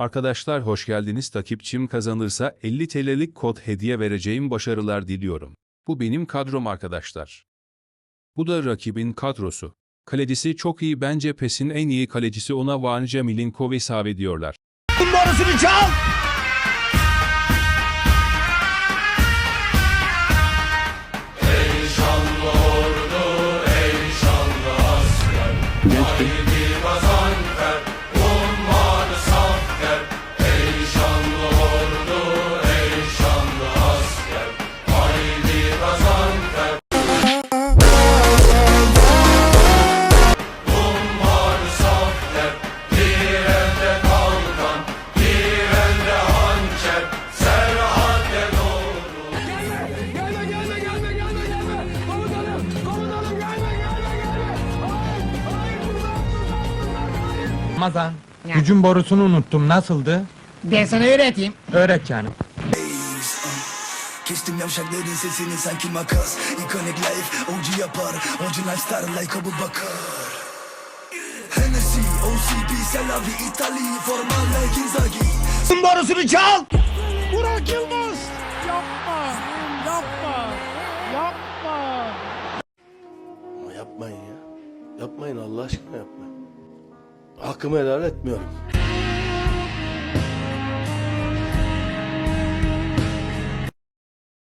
Arkadaşlar hoş geldiniz. Takipçim kazanırsa 50 TL'lik kod hediye vereceğim başarılar diliyorum. Bu benim kadrom arkadaşlar. Bu da rakibin kadrosu. Kalecisi çok iyi bence PES'in en iyi kalecisi ona Vanja Milinkovic hesap ediyorlar. Borusunu çal. Ramazan, gücün borusunu unuttum. Nasıldı? Ben sana öğreteyim. Öğret canım. Kestim yavşakların sesini sanki makas Iconic life OG yapar Orijinal star like Abu Bakar Hennessy, OCP, Selavi, İtali Formalle, Ginzagi Borusunu çal. Burak Yılmaz. Yapma. Yapma. Yapma. Ama yapmayın ya. Yapmayın Allah aşkına yapmayın. Hakkımı helal etmiyorum.